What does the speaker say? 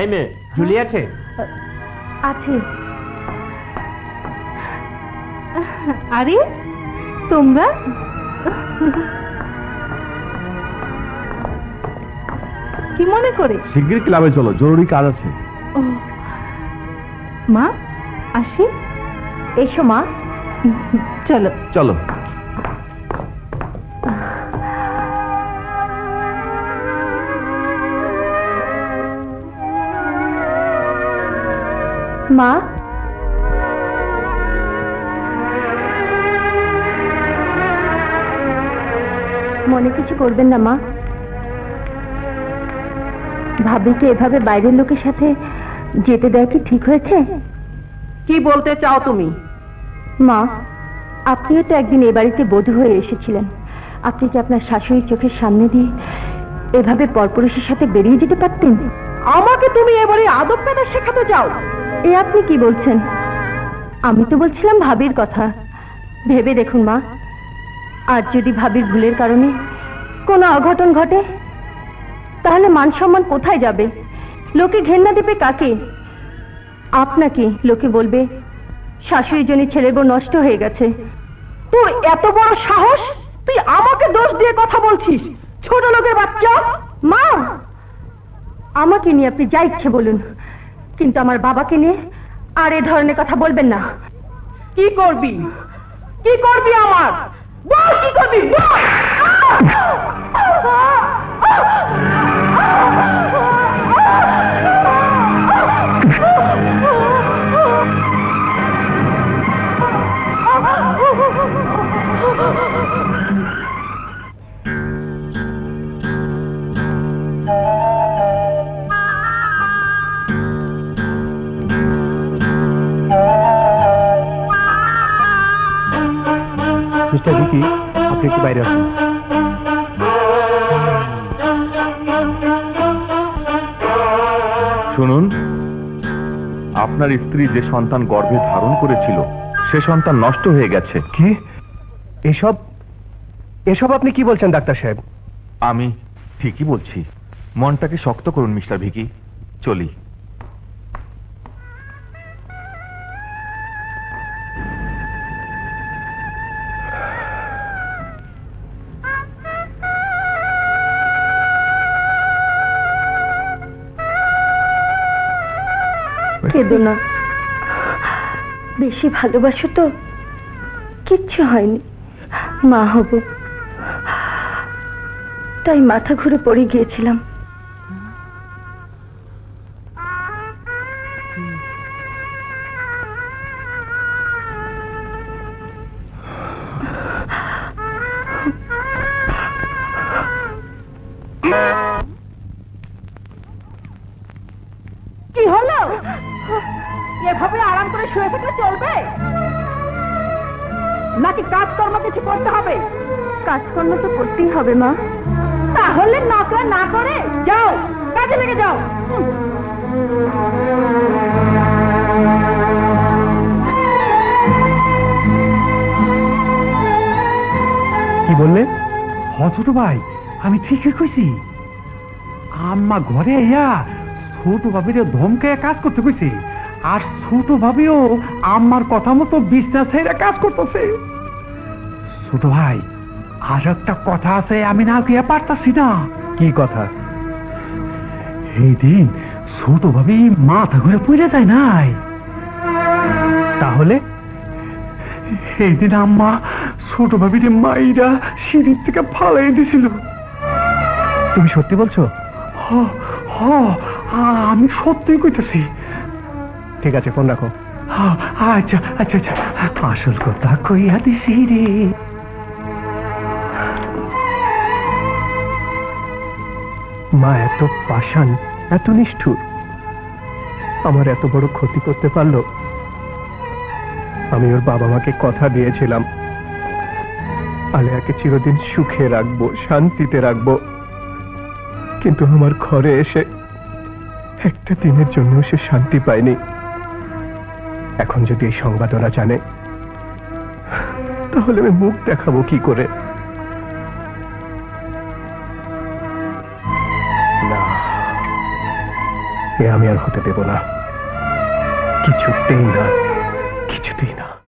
এই মেয়ে জুলি আছে? আছে। আরে তোমরা? কি মনে করে? শিগগির ক্লাবে চলো জরুরি কাজ আছে। মা আসি। এসো মা। চলো। চলো। মা। মনে কিছু করবেন না মা। ভাবিকে এভাবে বাইরের লোকের সাথে যেতে দেয় কি ঠিক হয়েছে? কি বলতে চাও তুমি? মা আপনিও তো একদিন এ বাড়িতে বধূ হয়ে এসেছিলেন। আপনি কি আপনার শাশুড়ির চোখের সামনে দিয়ে এভাবে পরপুরুষের সাথে বেরিয়ে যেতে পারতেন? আমাকে তুমি এবারে আদব কাদা শেখাতে চাও? এ আপনি কি বলছেন? আমি তো বলছিলাম ভাবির কথা। ভেবে দেখুন, মা। আজ যদি ভাবির ভুলের কারণে কোনো অঘটন ঘটে, তাহলে মান সম্মান কোথায় যাবে? লোকে ঘেন্না দেবে কাকে? আপনাকে লোকে বলবে শাশুড়ির জন্য ছেলের বউ নষ্ট হয়ে গেছে। তোর এত বড় সাহস? তুই আমাকে দোষ দিয়ে কথা বলছিস? ছোট লোকের বাচ্চা? মা! আমাকে নিয়ে আপনি যা ইচ্ছে বলুন। কিন্তু আমার বাবাকে নিয়ে আর এ ধরনের কথা বলবেন না। কি করবি? কি করবি আমার? বল কি করবি? বল! মিস্টার ভিকি আপনি একটু বাইরে আসুন। শুনুন আপনার স্ত্রী যে সন্তান গর্ভে ধারণ করেছিল সে সন্তান নষ্ট হয়ে গেছে। কি? এসব এসব আপনি কি বলছেন ডাক্তার সাহেব? আমি ঠিকই বলছি। মনটাকে শক্ত করুন মিস্টার ভিকি। চলি। কেঁদো না। বেশি ভালোবাসো তো, কিচ্ছু হয়নি। মা হব। তাই মাথা ঘুরে পড়ে গিয়েছিলাম। কি এভাবে আরাম করে শুয়ে থাকলে চলবে? নাকি কাজকর্ম কিছু করতে হবে? কাজকর্ম তো করতেই হবে মা। তাহলে নকরা না করে যাও কাজে লেগে যাও। কি বললে? হ ছোট ভাই আমি ঠিকই কইছি। আম্মা ঘরে ইয়া ছোট ভাবিরে ধমকে কাজ করতে কইছে। আর ছোট ভাবিও আম্মার কথা মতো বিশ্বাস কাজ করতেছে। ছোট ভাই আর একটা কথা আছে আমি না গিয়ে পারতাছি না। কি কথা? এই দিন ছোট ভাবি মাথা ঘুরে পড়ে যায় নাই। তাহলে? এই দিন আম্মা ছোট ভাবিরে মাইরা সিঁড়ির থেকে ফালাই দিছিল। তুমি সত্যি বলছো? হ হ আমি সত্যিই কইতেছি। ঠিক আছে, ফোন রাখো। আচ্ছা আচ্ছা আচ্ছা। আসল কথা কইয়া দিছি রে? মা এত পাষাণ, এত নিষ্ঠুর। আমার এত বড় ক্ষতি করতে পারল। আমি ওর বাবা মাকে কথা দিয়েছিলাম। আলেয়াকে চিরদিন সুখে রাখব, শান্তিতে রাখব। কিন্তু আমার ঘরে এসে একটা দিনের জন্য সে শান্তি পায়নি। এখন যদি এই সংবাদ ওরা জানে, তাহলে আমি মুখ দেখাবো কি করে। না, এ আমি আর হতে দেব না। কিছুতেই না কিছুতেই না।